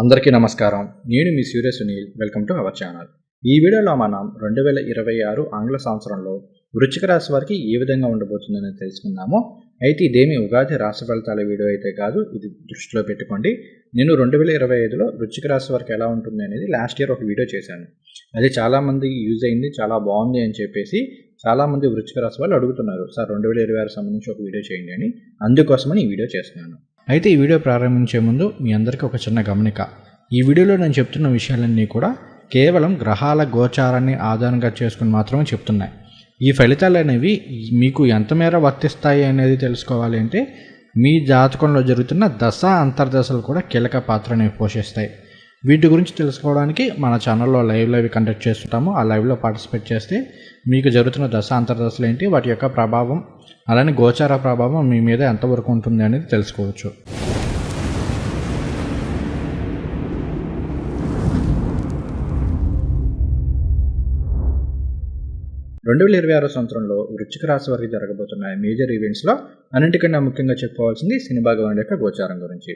అందరికీ నమస్కారం. నేను మీ Surya Sunil. Welcome to our channel. ఈ వీడియోలో మనం రెండు వేల ఇరవై ఆరు ఆంగ్ల సంవత్సరంలో వృచ్చిక రాశి వారికి ఏ విధంగా ఉండబోతుందని తెలుసుకుందాము. అయితే ఇదేమి ఉగాది రాశి ఫలితాల వీడియో అయితే కాదు. ఇది దృష్టిలో పెట్టుకోండి. నేను రెండు వేల ఇరవై ఐదులో వృచ్చిక రాశి వారికి ఎలా ఉంటుంది అనేది లాస్ట్ ఇయర్ ఒక వీడియో చేశాను. అది చాలామంది యూజ్ అయింది చాలా బాగుంది అని చెప్పేసి చాలామంది వృచ్చిక రాశి వాళ్ళు అడుగుతున్నారు. సార్ రెండు వేల ఇరవై ఆరు సంబంధించి ఒక వీడియో చేయండి అని. అందుకోసమని ఈ వీడియో చేస్తున్నాను. అయితే ఈ వీడియో ప్రారంభించే ముందు మీ అందరికీ ఒక చిన్న గమనిక. ఈ వీడియోలో నేను చెప్తున్న విషయాలన్నీ కూడా కేవలం గ్రహాల గోచారాన్ని ఆధారంగా చేసుకుని మాత్రమే చెప్తున్నాయి. ఈ ఫలితాలు అనేవి మీకు ఎంతమేర వర్తిస్తాయి అనేది తెలుసుకోవాలి అంటే మీ జాతకంలో జరుగుతున్న దశ అంతర్దశలు కూడా కీలక పాత్రని పోషిస్తాయి. వీటి గురించి తెలుసుకోవడానికి మన ఛానల్లో లైవ్ లైవ్ కండక్ట్ చేస్తుంటాము. ఆ లైవ్లో పార్టిసిపేట్ చేస్తే మీకు జరుగుతున్న దశ అంతర్దశలు ఏంటి వాటి యొక్క ప్రభావం అలానే గోచార ప్రభావం మీ మీద ఎంతవరకు ఉంటుంది అనేది తెలుసుకోవచ్చు. రెండు వేల ఇరవై ఆరో సంవత్సరంలో వృచ్చిక రాశి వారికి జరగబోతున్న మేజర్ ఈవెంట్స్లో అన్నింటికన్నా ముఖ్యంగా చెప్పుకోవాల్సింది శని భగవానుడి యొక్క గోచారం గురించి.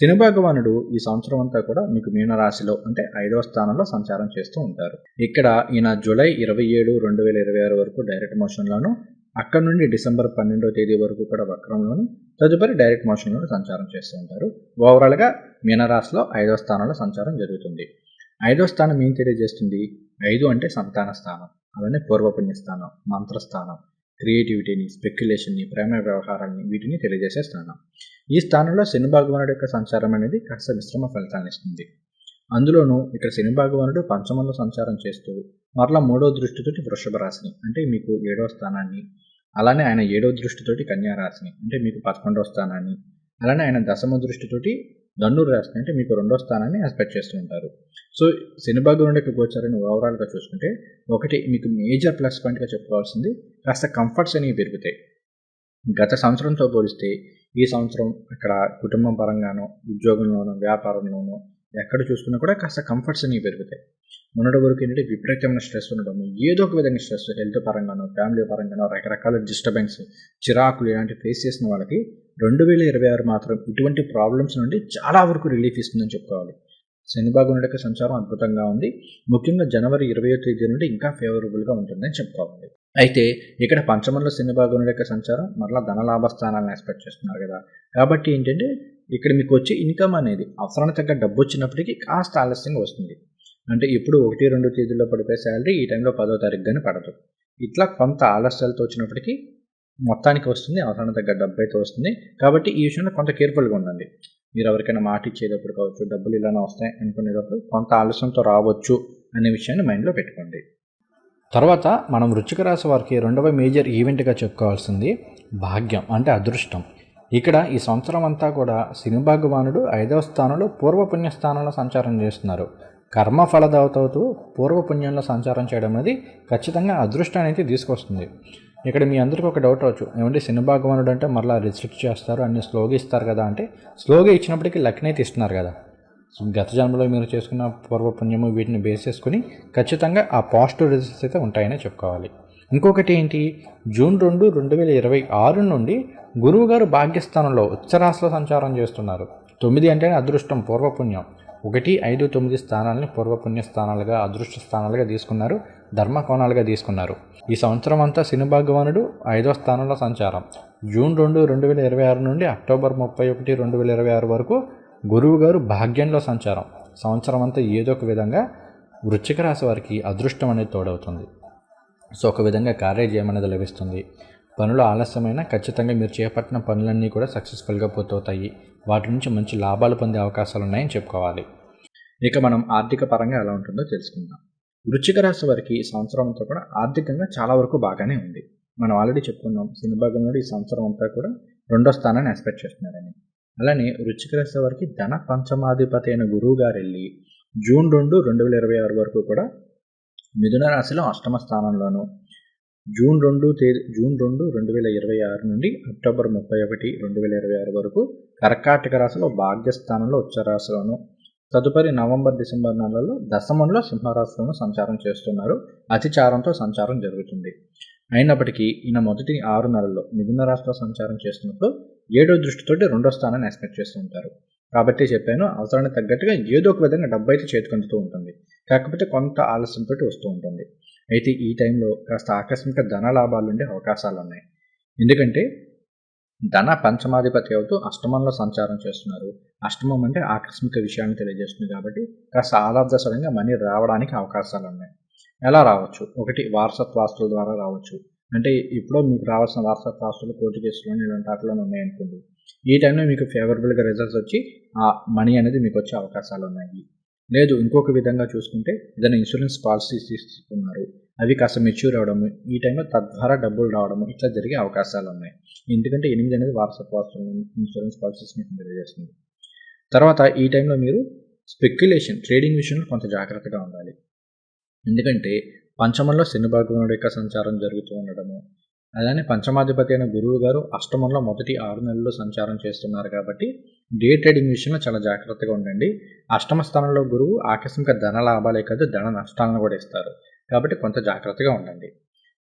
శని భగవానుడు ఈ సంవత్సరం అంతా కూడా మీకు మీనరాశిలో అంటే ఐదవ స్థానంలో సంచారం చేస్తూ ఉంటారు. ఇక్కడ ఈయన జూలై ఇరవై ఏడు రెండు వేల ఇరవై ఆరు వరకు డైరెక్ట్ మోషన్లోను అక్కడ నుండి డిసెంబర్ పన్నెండవ తేదీ వరకు కూడా వక్రంలోను తదుపరి డైరెక్ట్ మోషన్లోను సంచారం చేస్తూ ఉంటారు. ఓవరాల్గా మీనరాశిలో ఐదవ స్థానంలో సంచారం జరుగుతుంది. ఐదవ స్థానం ఏం తెలియజేస్తుంది? ఐదు అంటే సంతాన స్థానం అలానే పూర్వపుణ్య స్థానం మంత్రస్థానం క్రియేటివిటీని స్పెక్యులేషన్ని ప్రేమ వ్యవహారాన్ని వీటిని తెలియజేసే స్థానం ఈ స్థానంలో శని భగవానుడు యొక్క సంచారం అనేది కాస్త విశ్రమ ఫలితాన్ని ఇస్తుంది. అందులోనూ ఇక్కడ శని భగవానుడు పంచమంలో సంచారం చేస్తూ మరలా మూడో దృష్టితోటి వృషభ రాశిని అంటే మీకు ఏడవ స్థానాన్ని అలానే ఆయన ఏడవ దృష్టితోటి కన్యా రాశిని అంటే మీకు పదకొండవ స్థానాన్ని అలానే ఆయన దశమ దృష్టితోటి ధనుర్ రాశిని అంటే మీకు రెండో స్థానాన్ని ఎక్స్పెక్ట్ చేస్తూ ఉంటారు. సో శని భగవానుడి యొక్క గోచారాన్ని ఓవరాల్గా చూసుకుంటే ఒకటి మీకు మేజర్ ప్లస్ పాయింట్గా చెప్పుకోవాల్సింది కాస్త కంఫర్ట్స్ అనేవి పెరుగుతాయి. గత సంవత్సరంతో పోలిస్తే ఈ సంవత్సరం అక్కడ కుటుంబం పరంగానో ఉద్యోగంలోనో వ్యాపారంలోనో ఎక్కడ చూసుకున్నా కూడా కాస్త కంఫర్ట్స్ అనేవి పెరుగుతాయి. మొన్నటి వరకు ఏంటంటే విపరీతమైన స్ట్రెస్ ఉండడం ఏదో ఒక విధంగా స్ట్రెస్ హెల్త్ పరంగానో ఫ్యామిలీ పరంగానో రకరకాల డిస్టర్బెన్స్ చిరాకులు ఇలాంటి ఫేస్ చేసిన వాళ్ళకి రెండు వేల ఇరవై ఆరు మాత్రం ఇటువంటి ప్రాబ్లమ్స్ నుండి చాలా వరకు రిలీఫ్ ఇస్తుందని చెప్పుకోవాలి. శని యొక్క సంచారం అద్భుతంగా ఉంది. ముఖ్యంగా జనవరి ఇరవయో తేదీ నుండి ఇంకా ఫేవరబుల్గా ఉంటుందని చెప్పుకోవాలి. అయితే ఇక్కడ పంచమంలో శని యొక్క సంచారం మరలా ధనలాభ స్థానాలను ఎక్స్పెక్ట్ చేస్తున్నారు కదా. కాబట్టి ఏంటంటే ఇక్కడ మీకు వచ్చే ఇన్కమ్ అనేది అవసరానికి తగ్గ డబ్బు వచ్చినప్పటికీ కాస్త ఆలస్యంగా వస్తుంది. అంటే ఇప్పుడు ఒకటి రెండు తేదీల్లో పడిపోయే శాలరీ ఈ టైంలో పదో తారీఖు కానీ పడదు. ఇట్లా కొంత ఆలస్యాలతో వచ్చినప్పటికీ మొత్తానికి వస్తుంది అవసరానికి తగ్గ డబ్బు అయితే వస్తుంది. కాబట్టి ఈ విషయంలో కొంత కేర్ఫుల్గా ఉండండి. మీరు ఎవరికైనా మాట ఇచ్చేటప్పుడు కావచ్చు డబ్బులు ఇలానే వస్తాయి అనుకునేటప్పుడు కొంత ఆలస్యంతో రావచ్చు అనే విషయాన్ని మైండ్లో పెట్టుకోండి. తర్వాత మనం వృచ్చిక రాశి వారికి రెండవ మేజర్ ఈవెంట్గా చెప్పుకోవాల్సింది భాగ్యం అంటే అదృష్టం. ఇక్కడ ఈ సంవత్సరం అంతా కూడా శని భగవానుడు ఐదవ స్థానంలో పూర్వపుణ్య స్థానంలో సంచారం చేస్తున్నారు. కర్మ ఫలదవుతవుతూ పూర్వపుణ్యంలో సంచారం చేయడం అనేది ఖచ్చితంగా అదృష్టాన్ని అయితే తీసుకొస్తుంది. ఇక్కడ మీ అందరికీ ఒక డౌట్ అవచ్చు ఏమంటే సినిమా భగవానుడు అంటే మరలా రిస్ట్రిక్ట్ చేస్తారు అన్ని స్లోగా ఇస్తారు కదా అంటే స్లోగా ఇచ్చినప్పటికీ లక్ని అయితే ఇస్తున్నారు కదా. గత జన్మలో మీరు చేసుకున్న పూర్వపుణ్యము వీటిని బేస్ చేసుకుని ఖచ్చితంగా ఆ పాజిటివ్ రిజల్ట్స్ అయితే ఉంటాయని చెప్పుకోవాలి. ఇంకొకటి ఏంటి? జూన్ రెండు రెండు వేల ఇరవై ఆరు నుండి గురువు గారు భాగ్యస్థానంలో ఉచ్చరాశిలో సంచారం చేస్తున్నారు. తొమ్మిది అంటేనే అదృష్టం పూర్వపుణ్యం. ఒకటి ఐదు తొమ్మిది స్థానాలను పూర్వపుణ్య స్థానాలుగా అదృష్ట స్థానాలుగా తీసుకున్నారు ధర్మకోణాలుగా తీసుకున్నారు. ఈ సంవత్సరం అంతా శని భగవానుడు ఐదో స్థానంలో సంచారం. జూన్ రెండు రెండు వేల ఇరవై ఆరు నుండి అక్టోబర్ ముప్పై ఒకటి రెండు వేల ఇరవై ఆరు వరకు గురువు గారు భాగ్యంలో సంచారం. సంవత్సరం అంతా ఏదో ఒక విధంగా వృశ్చిక రాశి వారికి అదృష్టం అనేది తోడవుతుంది. సో ఒక విధంగా కార్యజయం అనేది లభిస్తుంది. పనులు ఆలస్యమైన ఖచ్చితంగా మీరు చేపట్టిన పనులన్నీ కూడా సక్సెస్ఫుల్గా పూర్తవుతాయి. వాటి నుంచి మంచి లాభాలు పొందే అవకాశాలు ఉన్నాయని చెప్పుకోవాలి. ఇక మనం ఆర్థిక పరంగా ఎలా ఉంటుందో తెలుసుకుందాం. వృచ్చిక రాశి వారికి ఈ సంవత్సరం అంతా కూడా ఆర్థికంగా చాలా వరకు బాగానే ఉంది. మనం ఆల్రెడీ చెప్పుకున్నాం సిని నుండి ఈ సంవత్సరం అంతా కూడా రెండో స్థానాన్ని ఎక్స్పెక్ట్ చేస్తున్నారని. అలానే వృచ్చిక రాశి వారికి ధన పంచమాధిపతి అయిన గురువు గారు వెళ్ళి జూన్ రెండు రెండు వేల ఇరవై ఆరు వరకు కూడా మిథున రాశిలో అష్టమ స్థానంలోను జూన్ రెండు తేదీ జూన్ రెండు రెండు వేల ఇరవై ఆరు నుండి అక్టోబర్ ముప్పై ఒకటి రెండు వేల ఇరవై ఆరు వరకు కర్కాటక రాశిలో భాగ్యస్థానంలో ఉచ్చరాశిలోను తదుపరి నవంబర్ డిసెంబర్ నెలలో దశమంలో సింహరాశిలోను సంచారం చేస్తున్నారు. అతిచారంతో సంచారం జరుగుతుంది. అయినప్పటికీ ఈయన మొదటి ఆరు నెలల్లో మిథున రాశిలో సంచారం చేస్తున్నప్పుడు ఏడో దృష్టితోటి రెండో స్థానాన్ని ఎక్స్పెక్ట్ చేస్తూ ఉంటారు. కాబట్టి చెప్పాను అవసరానికి తగ్గట్టుగా ఏదో ఒక విధంగా డబ్బు అయితే చేతికందుతూ ఉంటుంది. కాకపోతే కొంత ఆలస్యంతో వస్తూ ఉంటుంది. అయితే ఈ టైంలో కాస్త ఆకస్మిక ధన లాభాలు ఉండే అవకాశాలు ఉన్నాయి. ఎందుకంటే ధన పంచమాధిపతి అవుతూ అష్టమంలో సంచారం చేస్తున్నారు. అష్టమం అంటే ఆకస్మిక విషయాన్ని తెలియజేస్తుంది కాబట్టి కాస్త ఆలాబ్దసరంగా మనీ రావడానికి అవకాశాలు ఉన్నాయి ఎలా రావచ్చు? ఒకటి వారసత్వాస్తుల ద్వారా రావచ్చు. అంటే ఇప్పుడు మీకు రావాల్సిన వారసత్వాస్తులు కోర్టు కేసులు ఇలాంటి వాటిలో ఉన్నాయనుకోండి. ఈ టైంలో మీకు ఫేవరబుల్గా రిజల్ట్స్ వచ్చి ఆ మనీ అనేది మీకు వచ్చే అవకాశాలు ఉన్నాయి లేదు ఇంకొక విధంగా చూసుకుంటే ఏదైనా ఇన్సూరెన్స్ పాలసీస్ తీసుకున్నారు. అవి కాస్త మెచ్యూర్ అవడం ఈ టైంలో తద్వారా డబ్బులు రావడము ఇట్లా జరిగే అవకాశాలు ఉన్నాయి. ఎందుకంటే ఎనిమిది అనేది వారసత్వ ఇన్సూరెన్స్ పాలసీస్ మీకు తెలియజేస్తుంది. తర్వాత ఈ టైంలో మీరు స్పెక్యులేషన్ ట్రేడింగ్ విషయంలో కొంత జాగ్రత్తగా ఉండాలి. ఎందుకంటే పంచమంలో శని యొక్క సంచారం జరుగుతూ ఉండడము అలానే పంచమాధిపతి అయిన గురువు గారు అష్టమంలో మొదటి ఆరు నెలల్లో సంచారం చేస్తున్నారు కాబట్టి డే ట్రేడింగ్ విషయంలో చాలా జాగ్రత్తగా ఉండండి. అష్టమ స్థానంలో గురువు ఆకస్మిక ధన లాభాలే కాదు ధన నష్టాలను కూడా ఇస్తారు. కాబట్టి కొంత జాగ్రత్తగా ఉండండి.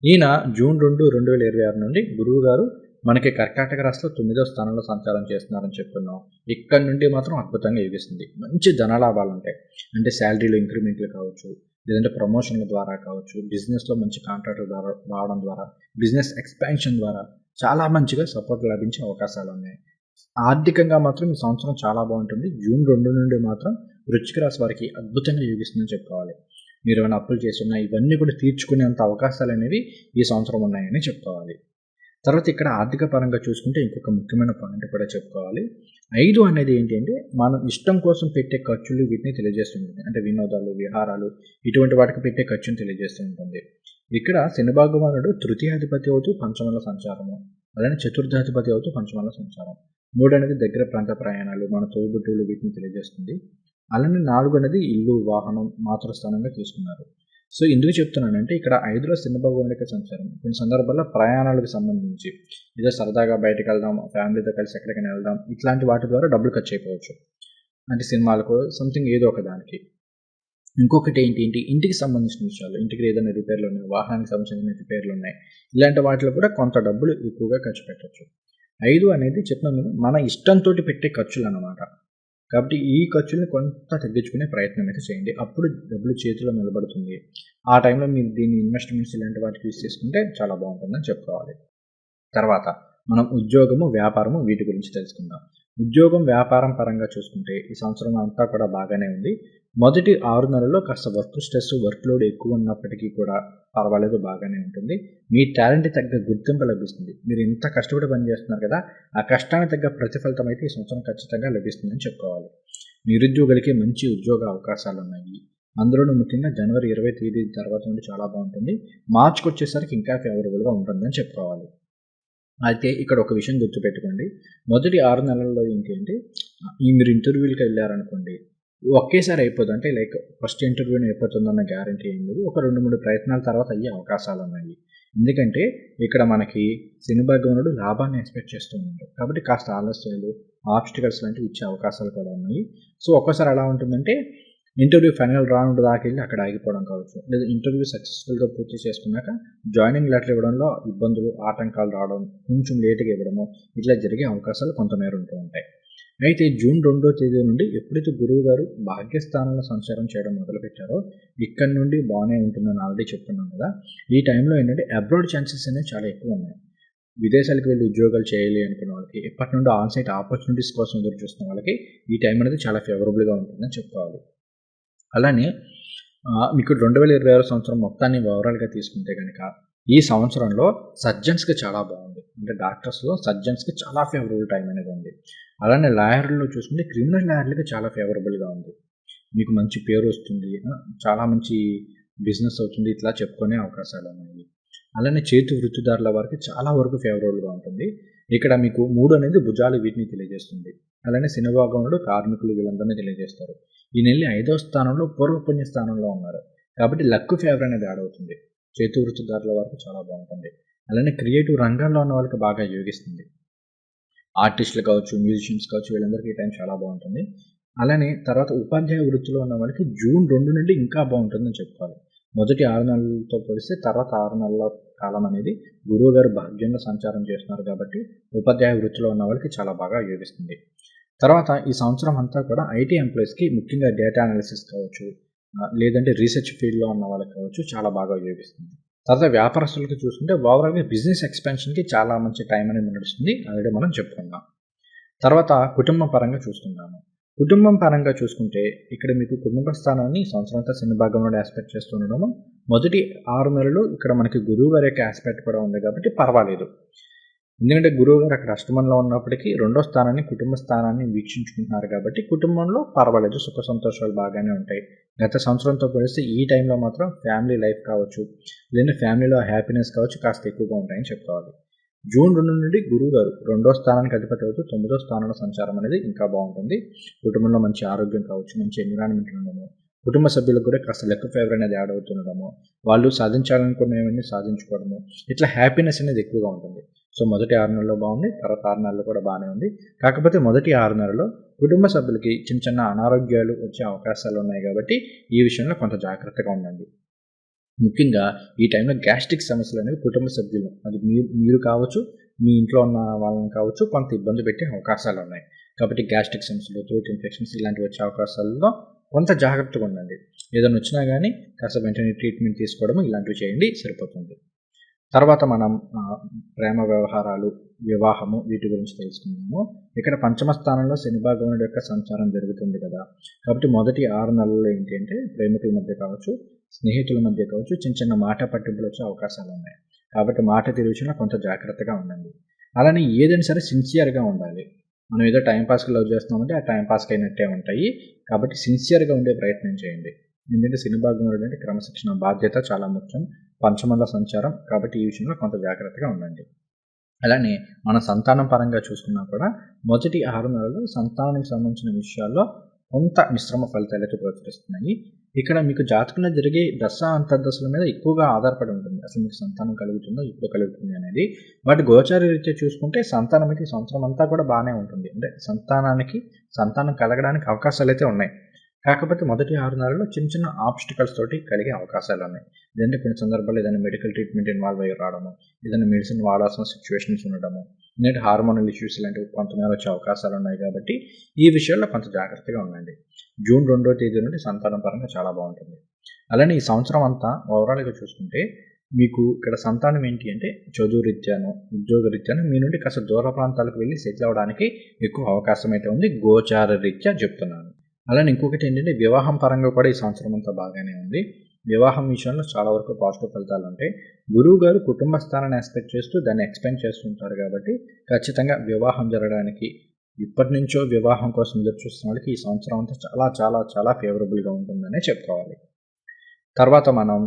ఈయన జూన్ రెండు రెండు వేల ఇరవై ఆరు నుండి గురువు గారు మనకి కర్కాటక రాష్ట్రంలో తొమ్మిదో స్థానంలో సంచారం చేస్తున్నారని చెప్పుకున్నాం ఇక్కడ నుండి మాత్రం అద్భుతంగా యోగిస్తుంది. మంచి ధన లాభాలు ఉంటాయి అంటే శాలరీలో ఇంక్రిమెంట్లు కావచ్చు లేదంటే ప్రమోషన్ల ద్వారా కావచ్చు బిజినెస్లో మంచి కాంట్రాక్టుల ద్వారా రావడం ద్వారా బిజినెస్ ఎక్స్పాన్షన్ ద్వారా చాలా మంచిగా సపోర్ట్ లభించే అవకాశాలు ఉన్నాయి ఆర్థికంగా మాత్రం ఈ సంవత్సరం చాలా బాగుంటుంది. జూన్ రెండు నుండి మాత్రం వృచ్చిక రాశి వారికి అద్భుతంగా యోగిస్తుందని చెప్పుకోవాలి. మీరు ఏమైనా అప్పులు చేస్తున్నా ఇవన్నీ కూడా తీర్చుకునేంత అవకాశాలు అనేవి ఈ సంవత్సరం ఉన్నాయని చెప్పుకోవాలి. తర్వాత ఇక్కడ ఆర్థిక పరంగా చూసుకుంటే ఇంకొక ముఖ్యమైన పాయింట్ కూడా చెప్పుకోవాలి. ఐదు అనేది ఏంటి అంటే మనం ఇష్టం కోసం పెట్టే ఖర్చులు వీటిని తెలియజేస్తుంది అంటే వినోదాలు విహారాలు ఇటువంటి వాటికి పెట్టే ఖర్చును తెలియజేస్తూ ఉంటుంది. ఇక్కడ శనిభాగవానుడు తృతీయాధిపతి అవుతూ పంచమల సంచారము అలానే చతుర్థాధిపతి అవుతూ పంచమల సంచారం. మూడు అనేది దగ్గర ప్రాంత ప్రయాణాలు మన తోబుట్టులు వీటిని తెలియజేస్తుంది. అలానే నాలుగు అనేది ఇల్లు వాహనం మాతృస్థానంగా తీసుకున్నారు. సో ఎందుకు చెప్తున్నానంటే ఇక్కడ ఐదులో సినిమా భగవాన్ సంచారం. కొన్ని సందర్భాల్లో ప్రయాణాలకు సంబంధించి ఏదో సరదాగా బయటకు వెళ్దాం ఫ్యామిలీతో కలిసి ఎక్కడికైనా వెళ్దాం ఇట్లాంటి వాటి ద్వారా డబ్బులు ఖర్చు అయిపోవచ్చు. అంటే సినిమాలకు సంథింగ్ ఏదో ఒక దానికి. ఇంకొకటి ఏంటి ఏంటి ఇంటికి సంబంధించిన విషయాలు ఇంటికి ఏదైనా రిపేర్లు ఉన్నాయి వాహనానికి సంబంధించిన రిపేర్లు ఉన్నాయి ఇలాంటి వాటిలో కూడా కొంత డబ్బులు ఎక్కువగా ఖర్చు పెట్టచ్చు. ఐదు అనేది చెప్పిన మన ఇష్టంతో పెట్టే ఖర్చులు అన్నమాట. కాబట్టి ఈ ఖర్చుల్ని కొంత తగ్గించుకునే ప్రయత్నం అయితే చేయండి. అప్పుడు డబ్బులు చేతిలో నిలబడుతుంది. ఆ టైంలో మీరు దీన్ని ఇన్వెస్ట్మెంట్స్ ఇలాంటి వాటికి యూస్ చేసుకుంటే చాలా బాగుంటుందని చెప్పుకోవాలి. తర్వాత మనం ఉద్యోగము వ్యాపారము వీటి గురించి తెలుసుకుందాం. ఉద్యోగం వ్యాపారం పరంగా చూసుకుంటే ఈ సంవత్సరం అంతా కూడా బాగానే ఉంది. మొదటి ఆరు నెలల్లో కాస్త వర్క్ స్ట్రెస్ వర్క్ లోడ్ ఎక్కువ ఉన్నప్పటికీ కూడా పర్వాలేదు బాగానే ఉంటుంది. మీ టాలెంట్ తగ్గ గుర్తింపు లభిస్తుంది. మీరు ఇంత కష్టపడి పనిచేస్తున్నారు కదా ఆ కష్టానికి తగ్గ ప్రతిఫలితం అయితే ఈ సంవత్సరం ఖచ్చితంగా లభిస్తుందని చెప్పుకోవాలి. నిరుద్యోగులకి మంచి ఉద్యోగ అవకాశాలు ఉన్నాయి. అందులోనూ ముఖ్యంగా జనవరి ఇరవై తేదీ తర్వాత నుండి చాలా బాగుంటుంది. మార్చ్కి వచ్చేసరికి ఇంకా ఫేవరబుల్గా ఉంటుందని చెప్పుకోవాలి. అయితే ఇక్కడ ఒక విషయం గుర్తుపెట్టుకోండి. మొదటి ఆరు నెలల్లో ఇంకేంటి? మీరు ఇంటర్వ్యూలకి వెళ్ళారనుకోండి ఒకేసారి అయిపోతుంది అంటే లైక్ ఫస్ట్ ఇంటర్వ్యూని అయిపోతుందన్న గ్యారంటీ ఏం లేదు. ఒక రెండు మూడు ప్రయత్నాల తర్వాత అయ్యే అవకాశాలు ఉన్నాయి ఎందుకంటే ఇక్కడ మనకి శని భగవానుడు లాభాన్ని ఎక్స్పెక్ట్ చేస్తూ ఉన్నారు కాబట్టి కాస్త ఆలస్యాలు ఆబ్స్టికల్స్ లాంటివి ఇచ్చే అవకాశాలు కూడా ఉన్నాయి. సో ఒక్కసారి ఎలా ఉంటుందంటే ఇంటర్వ్యూ ఫైనల్ రౌండ్ దాకా వెళ్ళి అక్కడ ఆగిపోవడం కావచ్చు. లేదా ఇంటర్వ్యూ సక్సెస్ఫుల్గా పూర్తి చేసుకున్నాక జాయినింగ్ లెటర్ ఇవ్వడంలో ఇబ్బందులు ఆటంకాలు రావడం కొంచెం లేటుగా ఇవ్వడము ఇట్లా జరిగే అవకాశాలు కొంతమేర ఉంటూ ఉంటాయి. అయితే జూన్ రెండో తేదీ నుండి ఎప్పుడైతే గురువు గారు భాగ్యస్థానంలో సంచారం చేయడం మొదలుపెట్టారో ఇక్కడ నుండి బాగానే ఉంటుందని ఆల్రెడీ చెప్తున్నాం కదా ఈ టైంలో ఏంటంటే అబ్రాడ్ ఛాన్సెస్ అనేవి చాలా ఎక్కువ ఉన్నాయి. విదేశాలకు వెళ్ళి ఉద్యోగాలు చేయాలి అనుకున్న వాళ్ళకి ఎప్పటి నుండి ఆన్సైట్ ఆపర్చునిటీస్ కోసం ఎదురు చూస్తున్న వాళ్ళకి ఈ టైం అనేది చాలా ఫేవరబుల్గా ఉంటుందని చెప్పుకోవాలి. అలానే మీకు రెండు వేల ఇరవై ఆరు సంవత్సరం మొత్తాన్ని వివరాలుగా తీసుకుంటే కనుక ఈ సంవత్సరంలో సర్జన్స్కి చాలా బాగుంది. అంటే డాక్టర్స్లో సర్జన్స్కి చాలా ఫేవరబుల్ టైం అనేది ఉంది. అలానే లాయర్లో చూసుకుంటే క్రిమినల్ లాయర్లకి చాలా ఫేవరబుల్గా ఉంది. మీకు మంచి పేరు వస్తుంది. చాలా మంచి బిజినెస్ అవుతుంది. ఇట్లా చెప్పుకునే అవకాశాలు ఉన్నాయి. అలానే చేతి వృత్తిదారుల వారికి చాలా వరకు ఫేవరబుల్గా ఉంటుంది. ఇక్కడ మీకు మూడు అనేది భుజాలు వీటిని తెలియజేస్తుంది. అలానే సినిభాగంలో కార్మికులు వీళ్ళందరినీ తెలియజేస్తారు. ఈ నెల ఐదో స్థానంలో పూర్వపుణ్య స్థానంలో ఉన్నారు. కాబట్టి లక్ ఫేవర్ అనేది యాడ్ అవుతుంది. చేతి వృత్తిదారుల వరకు చాలా బాగుంటుంది. అలానే క్రియేటివ్ రంగాల్లో ఉన్న వాళ్ళకి బాగా యోగిస్తుంది. ఆర్టిస్టులు కావచ్చు మ్యూజిషియన్స్ కావచ్చు వీళ్ళందరికీ ఈ టైం చాలా బాగుంటుంది. అలానే తర్వాత ఉపాధ్యాయ వృత్తిలో ఉన్న వాళ్ళకి జూన్ రెండు నుండి ఇంకా బాగుంటుందని చెప్పుకోవాలి. మొదటి ఆరు నెలలతో పోలిస్తే తర్వాత ఆరు నెలల కాలం అనేది గురువు గారు భాగ్యంగా సంచారం చేస్తున్నారు కాబట్టి ఉపాధ్యాయ వృత్తిలో ఉన్న వాళ్ళకి చాలా బాగా యోగిస్తుంది. తర్వాత ఈ సంవత్సరం అంతా కూడా ఐటీ ఎంప్లాయీస్కి ముఖ్యంగా డేటా అనాలిసిస్ కావచ్చు లేదంటే రీసెర్చ్ ఫీల్డ్లో ఉన్న వాళ్ళకి కావచ్చు చాలా బాగా ఉపయోగిస్తుంది. తర్వాత వ్యాపారస్తులకు చూసుకుంటే ఓవరాల్గా బిజినెస్ ఎక్స్పెన్షన్కి చాలా మంచి టైం అనేది నడుస్తుంది. ఆల్రెడీ మనం చెప్పుకుందాం. తర్వాత కుటుంబం పరంగా చూసుకుందాము. కుటుంబం పరంగా చూసుకుంటే ఇక్కడ మీకు కుటుంబ స్థానాన్ని సంవత్సరంతో చిన్న భాగంలో ఆస్పెక్ట్ చేస్తుండడము. మొదటి ఆరు నెలలు ఇక్కడ మనకి గురువు వారి యొక్క ఆస్పెక్ట్ కూడా ఉంది కాబట్టి పర్వాలేదు. ఎందుకంటే గురువు గారు అక్కడ అష్టమంలో ఉన్నప్పటికీ రెండో స్థానాన్ని కుటుంబ స్థానాన్ని వీక్షించుకుంటున్నారు కాబట్టి కుటుంబంలో పర్వాలేదు సుఖ సంతోషాలు బాగానే ఉంటాయి. గత సంవత్సరంతో పోలిస్తే ఈ టైంలో మాత్రం ఫ్యామిలీ లైఫ్ కావచ్చు లేదంటే ఫ్యామిలీలో హ్యాపీనెస్ కావచ్చు కాస్త ఎక్కువగా ఉంటాయని చెప్పుకోవాలి. జూన్ రెండు నుండి గురువు గారు రెండో స్థానానికి అధిపతి అవుతూ తొమ్మిదో స్థానంలో సంచారం అనేది ఇంకా బాగుంటుంది. కుటుంబంలో మంచి ఆరోగ్యం కావచ్చు మంచి ఎన్విరాన్మెంట్ ఉండడము కుటుంబ సభ్యులకు కూడా కాస్త లెక్క ఫేవర్ అనేది యాడ్ అవుతుండడము వాళ్ళు సాధించాలనుకునేవన్నీ సాధించుకోవడము ఇట్లా హ్యాపీనెస్ అనేది ఎక్కువగా ఉంటుంది. సో మొదటి ఆరు నెలల్లో బాగుంది తర్వాత ఆరు నెలలు కూడా బాగానే ఉంది. కాకపోతే మొదటి ఆరు నెలలో కుటుంబ సభ్యులకి చిన్న చిన్న అనారోగ్యాలు వచ్చే అవకాశాలు ఉన్నాయి కాబట్టి ఈ విషయంలో కొంత జాగ్రత్తగా ఉండండి. ముఖ్యంగా ఈ టైంలో గ్యాస్ట్రిక్ సమస్యలు అనేవి కుటుంబ సభ్యులు అది మీరు మీరు కావచ్చు మీ ఇంట్లో ఉన్న వాళ్ళని కావచ్చు కొంత ఇబ్బంది పెట్టే అవకాశాలు ఉన్నాయి. కాబట్టి గ్యాస్ట్రిక్ సమస్యలు త్రోట్ ఇన్ఫెక్షన్స్ ఇలాంటివి వచ్చే అవకాశాల్లో కొంత జాగ్రత్తగా ఉండండి. ఏదైనా వచ్చినా కానీ కాస్త వెంటనే ట్రీట్మెంట్ తీసుకోవడం ఇలాంటివి చేయండి సరిపోతుంది. తర్వాత మనం ప్రేమ వ్యవహారాలు వివాహము వీటి గురించి తెలుసుకుందాము. ఇక్కడ పంచమ స్థానంలో శని భగవానుడి యొక్క సంచారం జరుగుతుంది కదా. కాబట్టి మొదటి ఆరు నెలల్లో ఏంటి అంటే ప్రేమికుల మధ్య కావచ్చు స్నేహితుల మధ్య కావచ్చు చిన్న చిన్న మాట పట్టింపులు వచ్చే అవకాశాలు ఉన్నాయి. కాబట్టి మాట తిరుగుచినా కొంత జాగ్రత్తగా ఉండండి. అలానే ఏదైనా సరే సిన్సియర్గా ఉండాలి. మనం ఏదో టైంపాస్కి లవ్ చేస్తున్నామంటే ఆ టైంపాస్కి అయినట్టే ఉంటాయి. కాబట్టి సిన్సియర్గా ఉండే ప్రయత్నం చేయండి. ఎందుకంటే సినిమా భాగం అంటే క్రమశిక్షణ బాధ్యత చాలా ముఖ్యం. పంచమంలో సంచారం. కాబట్టి ఈ విషయంలో కొంత జాగ్రత్తగా ఉండండి. అలానే మన సంతానం పరంగా చూసుకున్నా కూడా మొదటి ఆరు నెలలు సంతానానికి సంబంధించిన విషయాల్లో కొంత మిశ్రమ ఫలితాలు అయితే గోచరిస్తున్నాయి ఇక్కడ మీకు జాతకంలో జరిగే దశ అంతర్దశల మీద ఎక్కువగా ఆధారపడి ఉంటుంది. అసలు మీకు సంతానం కలుగుతుందో ఇప్పుడు కలుగుతుంది అనేది. వాటి గోచార రీత్యా చూసుకుంటే సంతానం అయితే సంవత్సరం అంతా కూడా బాగానే ఉంటుంది. అంటే సంతానానికి సంతానం కలగడానికి అవకాశాలు అయితే ఉన్నాయి. కాకపోతే మొదటి ఆరు నెలల్లో చిన్న చిన్న ఆబ్స్టికల్స్ తోటి కలిగే అవకాశాలు ఉన్నాయి. ఎందుకంటే కొన్ని సందర్భాల్లో ఏదైనా మెడికల్ ట్రీట్మెంట్ ఇన్వాల్వ్ అయ్యి రావడము ఏదైనా మెడిసిన్ వాడాల్సిన సిచ్యువేషన్స్ ఉండడము ఎందుకంటే హార్మోనల్ ఇష్యూస్ ఇలాంటివి కొంతమేర వచ్చే అవకాశాలు ఉన్నాయి కాబట్టి ఈ విషయాల్లో కొంత జాగ్రత్తగా ఉండండి. జూన్ రెండో తేదీ నుండి సంతానం పరంగా చాలా బాగుంటుంది. అలానే ఈ సంవత్సరం అంతా ఓవరాల్గా చూసుకుంటే మీకు ఇక్కడ సంతానం ఏంటి అంటే చదువు రీత్యాను ఉద్యోగ రీత్యాను మీ నుండి కాస్త దూర ప్రాంతాలకు వెళ్ళి సెటిల్ అవ్వడానికి ఎక్కువ అవకాశం అయితే ఉంది. గోచార రీత్యా చెప్తున్నాను. అలానే ఇంకొకటి ఏంటంటే వివాహం పరంగా కూడా ఈ సంవత్సరం అంతా బాగానే ఉంది. వివాహం విషయంలో చాలా వరకు పాజిటివ్ ఫలితాలు ఉంటాయి. గురువు గారు కుటుంబ స్థానాన్ని ఎక్స్పెక్ట్ చేస్తూ దాన్ని ఎక్స్పెండ్ చేస్తుంటారు కాబట్టి ఖచ్చితంగా వివాహం జరగడానికి ఇప్పటి నుంచో వివాహం కోసం ఎదురు చూస్తున్న వాళ్ళకి ఈ సంవత్సరం అంతా చాలా చాలా చాలా ఫేవరబుల్గా ఉంటుందనే చెప్పుకోవాలి. తర్వాత మనం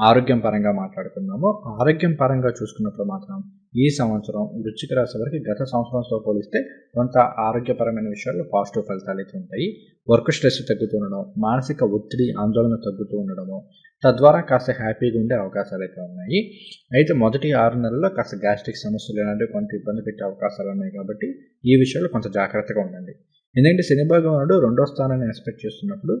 ఆరోగ్యం పరంగా మాట్లాడుకుందాము. ఆరోగ్యం పరంగా చూసుకున్నప్పుడు మాత్రం ఈ సంవత్సరం వృచ్చిక రాశి వారికి గత సంవత్సరంతో పోలిస్తే కొంత ఆరోగ్యపరమైన విషయాల్లో పాజిటివ్ ఫలితాలు అయితే ఉంటాయి. వర్క్ స్ట్రెస్ తగ్గుతూ ఉండడం మానసిక ఒత్తిడి ఆందోళన తగ్గుతూ ఉండడము తద్వారా కాస్త హ్యాపీగా ఉండే అవకాశాలు అయితే ఉన్నాయి. అయితే మొదటి ఆరు నెలల్లో కాస్త గ్యాస్ట్రిక్ సమస్యలు ఇలాంటివి కొంత ఇబ్బంది పెట్టే అవకాశాలు ఉన్నాయి కాబట్టి ఈ విషయంలో కొంత జాగ్రత్తగా ఉండండి. ఎందుకంటే శని భగవానుడు రెండో స్థానాన్ని ఎక్స్పెక్ట్ చేస్తున్నప్పుడు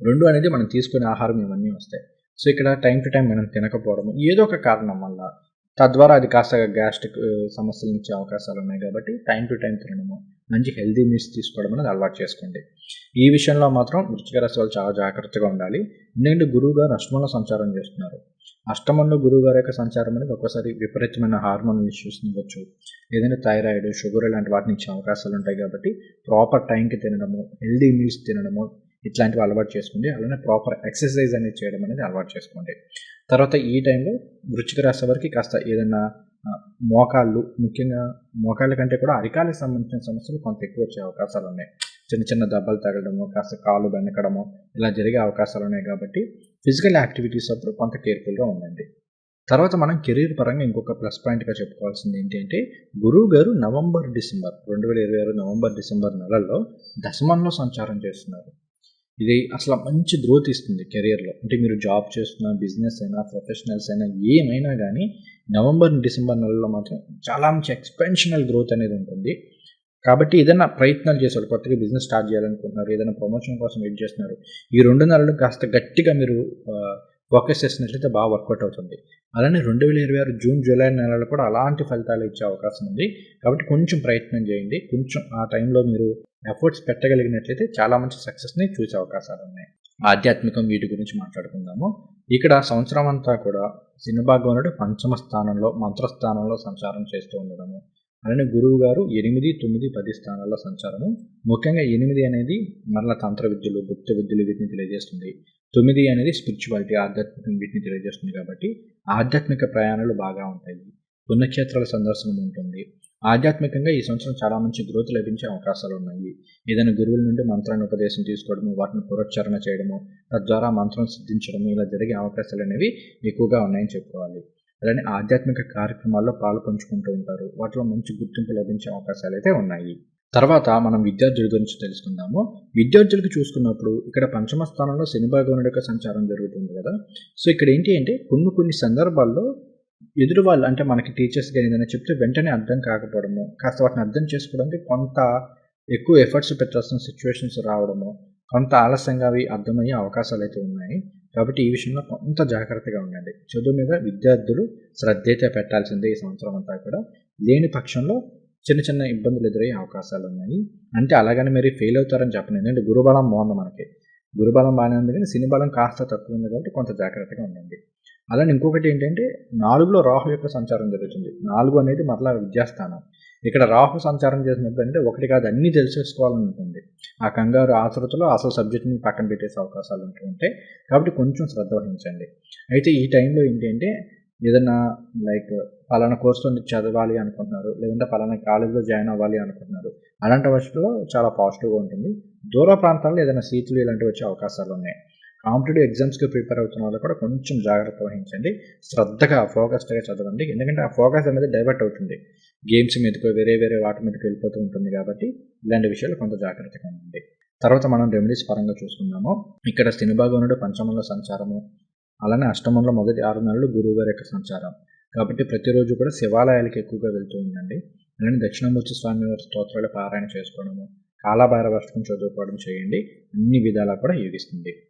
రెండు అనేది మనం తీసుకునే ఆహారం ఇవన్నీ వస్తాయి. సో ఇక్కడ టైం టు టైం మనం తినకపోవడం ఏదో ఒక కారణం వల్ల తద్వారా అది కాస్త గ్యాస్ట్రిక్ సమస్యలు ఇచ్చే అవకాశాలు ఉన్నాయి కాబట్టి టైం టు టైం తినడము మంచి హెల్దీ మీల్స్ తీసుకోవడం అనేది అలవాటు చేసుకోండి. ఈ విషయంలో మాత్రం వృచ్చిక రాశి వాళ్ళు చాలా జాగ్రత్తగా ఉండాలి. ఎందుకంటే గురువు గారు అష్టమంలో సంచారం చేస్తున్నారు. అష్టమంలో గురువు గారి యొక్క సంచారం అనేది ఒక్కోసారి విపరీతమైన హార్మోనల్ ఇష్యూస్ ఇవ్వచ్చు ఏదైనా థైరాయిడ్ షుగర్ ఇలాంటి వాటిని ఇచ్చే అవకాశాలు ఉంటాయి కాబట్టి ప్రాపర్ టైంకి తినడము హెల్దీ మీల్స్ తినడము ఇట్లాంటివి అలవాటు చేసుకోండి. అలానే ప్రాపర్ ఎక్సర్సైజ్ అనేది చేయడం అనేది అలవాటు చేసుకోండి. తర్వాత ఈ టైంలో వృచ్చిక రాశి వారికి కాస్త ఏదైనా మోకాళ్ళు ముఖ్యంగా మోకాళ్ళ కంటే కూడా అరికాలకు సంబంధించిన సమస్యలు కొంత ఎక్కువ వచ్చే అవకాశాలు ఉన్నాయి. చిన్న చిన్న దెబ్బలు తగలడము కాస్త కాలు బెనకడము ఇలా జరిగే అవకాశాలు ఉన్నాయి కాబట్టి ఫిజికల్ యాక్టివిటీస్ అప్పుడు కొంత కేర్ఫుల్గా ఉండండి. తర్వాత మనం కెరీర్ పరంగా ఇంకొక ప్లస్ పాయింట్గా చెప్పుకోవాల్సింది ఏంటంటే గురువు గారు నవంబర్ డిసెంబర్ రెండు వేల ఇరవై ఆరు నవంబర్ డిసెంబర్ నెలల్లో దశమంలో సంచారం చేస్తున్నారు. ఇది అసలు మంచి గ్రోత్ ఇస్తుంది కెరియర్లో అంటే మీరు జాబ్ చేస్తున్న బిజినెస్ అయినా ప్రొఫెషనల్స్ అయినా ఏమైనా కానీ నవంబర్ డిసెంబర్ నెలలో మాత్రం చాలా మంచి ఎక్స్పెన్షనల్ గ్రోత్ అనేది ఉంటుంది. కాబట్టి ఏదైనా ప్రయత్నాలు చేశారు కొత్తగా బిజినెస్ స్టార్ట్ చేయాలనుకుంటున్నారు ఏదైనా ప్రమోషన్ కోసం వెయిట్ చేస్తున్నారు ఈ రెండు నెలలు కాస్త గట్టిగా మీరు ఫోకస్ చేసినట్లయితే బాగా వర్కౌట్ అవుతుంది. అలానే రెండు వేల ఇరవై ఆరు జూన్ జూలై నెలలో కూడా అలాంటి ఫలితాలు ఇచ్చే అవకాశం ఉంది. కాబట్టి కొంచెం ప్రయత్నం చేయండి. కొంచెం ఆ టైంలో మీరు ఎఫర్ట్స్ పెట్టగలిగినట్లయితే చాలా మంచి సక్సెస్ని చూసే అవకాశాలు ఉన్నాయి. ఆధ్యాత్మికం వీటి గురించి మాట్లాడుకుందాము. ఇక్కడ సంవత్సరం అంతా కూడా సినిభాగవనుడు పంచమ స్థానంలో మంత్రస్థానంలో సంచారం చేస్తూ ఉండడము. అలానే గురువు గారు ఎనిమిది తొమ్మిది పది స్థానాల్లో సంచారము. ముఖ్యంగా ఎనిమిది అనేది మరల తంత్ర విద్యలు గుప్త విద్యలు వీటిని తెలియజేస్తుంది. తొమ్మిది అనేది స్పిరిచువాలిటీ ఆధ్యాత్మికం వీటిని తెలియజేస్తుంది కాబట్టి ఆధ్యాత్మిక ప్రయాణాలు బాగా ఉంటాయి. పుణ్యక్షేత్రాల సందర్శనం ఉంటుంది. ఆధ్యాత్మికంగా ఈ సంవత్సరం చాలా మంచి గ్రోత్ లభించే అవకాశాలు ఉన్నాయి. ఏదైనా గురువుల నుండి మంత్రాన్ని ఉపదేశం తీసుకోవడము వాటిని పురస్చరణ చేయడము తద్వారా మంత్రం సిద్ధించడము ఇలా జరిగే అవకాశాలు అనేవి ఎక్కువగా ఉన్నాయని చెప్పుకోవాలి. అలానే ఆధ్యాత్మిక కార్యక్రమాల్లో పాలు పంచుకుంటూ ఉంటారు. వాటిలో మంచి గుర్తింపు లభించే అవకాశాలు అయితే ఉన్నాయి. తర్వాత మనం విద్యార్థుల గురించి తెలుసుకుందాము. విద్యార్థులకు చూసుకున్నప్పుడు ఇక్కడ పంచమ స్థానంలో శని భగవానుడి యొక్క సంచారం జరుగుతుంది కదా. సో ఇక్కడ ఏంటి అంటే కొన్ని కొన్ని సందర్భాల్లో ఎదురు వాళ్ళు అంటే మనకి టీచర్స్ కానీ ఏదైనా చెప్తే వెంటనే అర్థం కాకపోవడము కాస్త వాటిని అర్థం చేసుకోవడానికి కొంత ఎక్కువ ఎఫర్ట్స్ పెట్టాల్సిన సిచ్యువేషన్స్ రావడము కొంత ఆలస్యంగా అవి అర్థమయ్యే అవకాశాలు అయితే ఉన్నాయి. కాబట్టి ఈ విషయంలో కొంత జాగ్రత్తగా ఉండండి. చదువు మీద విద్యార్థులు శ్రద్ధ అయితే పెట్టాల్సిందే ఈ సంవత్సరం అంతా కూడా. లేని పక్షంలో చిన్న చిన్న ఇబ్బందులు ఎదురయ్యే అవకాశాలు ఉన్నాయి. అంటే అలాగని మీరు ఫెయిల్ అవుతారని చెప్పను ఎందుకంటే గురుబలం బాగుంది మనకి. గురుబలం బాగానే ఉంది కానీ శని బలం కాస్త తక్కువ ఉంది కాబట్టి కొంత జాగ్రత్తగా ఉండండి. అలానే ఇంకొకటి ఏంటంటే నాలుగులో రాహు యొక్క సంచారం జరుగుతుంది. నాలుగు అనేది మరలా విద్యాస్థానం. ఇక్కడ రాహు సంచారం చేసినప్పుడు అంటే ఒకటి కాదు అన్నీ తెలిసేసుకోవాలని ఉంటుంది ఆ కంగారు ఆతృతలో అసలు సబ్జెక్ట్ని పక్కన పెట్టేసే అవకాశాలు ఉంటూ ఉంటాయి. కాబట్టి కొంచెం శ్రద్ధ వహించండి. అయితే ఈ టైంలో ఏంటంటే ఏదైనా లైక్ పలానా కోర్సులో చదవాలి అనుకుంటున్నారు లేదంటే పలానా కాలేజీలో జాయిన్ అవ్వాలి అనుకుంటున్నారు. అలాంటి వర్షంలో చాలా పాజిటివ్గా ఉంటుంది. దూర ప్రాంతాల్లో ఏదైనా సీట్లు ఇలాంటివి వచ్చే అవకాశాలు ఉన్నాయి. కాంపిటేటివ్ ఎగ్జామ్స్కి ప్రిపేర్ అవుతున్న వాళ్ళు కూడా కొంచెం జాగ్రత్త వహించండి. శ్రద్ధగా ఫోకస్డ్గా చదవండి. ఎందుకంటే ఆ ఫోకస్ అనేది డైవర్ట్ అవుతుంది. గేమ్స్ మీదకు వేరే వేరే వాటి మీదకి వెళ్ళిపోతూ ఉంటుంది కాబట్టి ఇలాంటి విషయాలు కొంత జాగ్రత్తగా ఉండండి. తర్వాత మనం రెమెడీస్ పరంగా చూసుకుందాము. ఇక్కడ శనిభాగవనుడు పంచమంలో సంచారము. అలానే అష్టమంలో మొదటి ఆరు నెలలు గురువు గారి యొక్క సంచారం. కాబట్టి ప్రతిరోజు కూడా శివాలయాలకు ఎక్కువగా వెళ్తూ ఉండండి. అలానే దక్షిణమూర్తి స్వామివారి స్తోత్రాలు పారాయణ చేసుకోవడము. కాలభైరవ అష్టకం చదువుకోవడం చేయండి. అన్ని విధాలా కూడా యోగిస్తుంది.